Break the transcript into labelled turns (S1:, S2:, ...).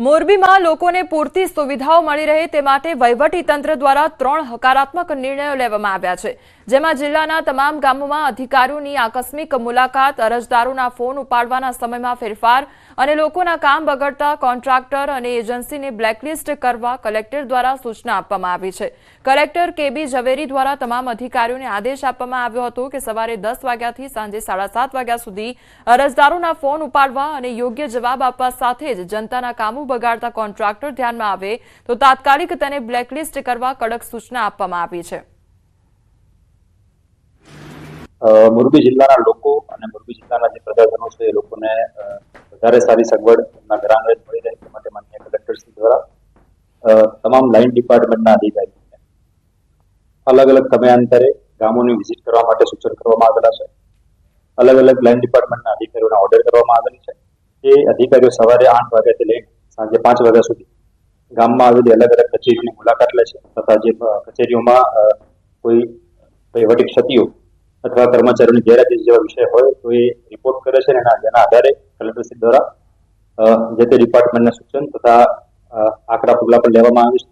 S1: મોરબીમાં લોકોને પૂરતી સુવિધાઓ મળી રહે તે માટે વહીવટી તંત્ર દ્વારા ત્રણ હકારાત્મક નિર્ણયો લેવામાં આવ્યા છે. જેમાં જિલ્લાના તમામ ગામોમાં અધિકારીઓની આકસ્મિક મુલાકાત, અરજદારોના ફોન ઉપાડવાના સમયમાં ફેરફાર અને લોકોના કામ બગડતા કોન્ટ્રાક્ટર અને એજન્સીને બ્લેકલિસ્ટ કરવા કલેક્ટર દ્વારા સૂચના આપવામાં આવી છે. કલેક્ટર કેબી ઝવેરી દ્વારા તમામ અધિકારીઓને આદેશ આપવામાં આવ્યો હતો કે સવારે દસ વાગ્યાથી સાંજે સાડા વાગ્યા સુધી અરજદારોના ફોન ઉપાડવા અને યોગ્ય જવાબ આપવા સાથે જ જનતાના કામો બગાડતા કોન્ટ્રાક્ટર ધ્યાનમાં આવે તો તાત્કાલિક તેને બ્લેકલિસ્ટ કરવા કડક સૂચના આપવામાં આવી છે.
S2: મોરબી જિલ્લાના લોકો અને મોરબી જિલ્લાના જે પ્રજાજનો છે એ લોકોને વધારે સારી સગવડ એમના ગ્રામ રેટ મળી રહે તે માટે માન્ય કલેક્ટરશ્રી દ્વારા તમામ લાઇન ડિપાર્ટમેન્ટના અધિકારીઓને અલગ અલગ સમયાંતરે ગામોની વિઝિટ કરવા માટે સૂચન કરવામાં આવેલા છે. અલગ અલગ લાઇન ડિપાર્ટમેન્ટના અધિકારીઓને ઓર્ડર કરવામાં આવેલી છે. એ અધિકારીઓ સવારે આઠ વાગ્યાથી લઈ સાંજે પાંચ વાગ્યા સુધી. ગામમાં આવેલી અલગ અલગ કચેરીની મુલાકાત લે છે. તથા જે કચેરીઓમાં કોઈ વહીવટી ક્ષતિઓ અથવા કર્મચારીઓની ગેરહાજરી જેવા વિષય હોય તો એ રિપોર્ટ કરે છે અને જેના આધારે કલેક્ટરશ્રી દ્વારા જે તે ડિપાર્ટમેન્ટના સૂચન તથા આકરા પગલાં પણ લેવામાં આવે છે.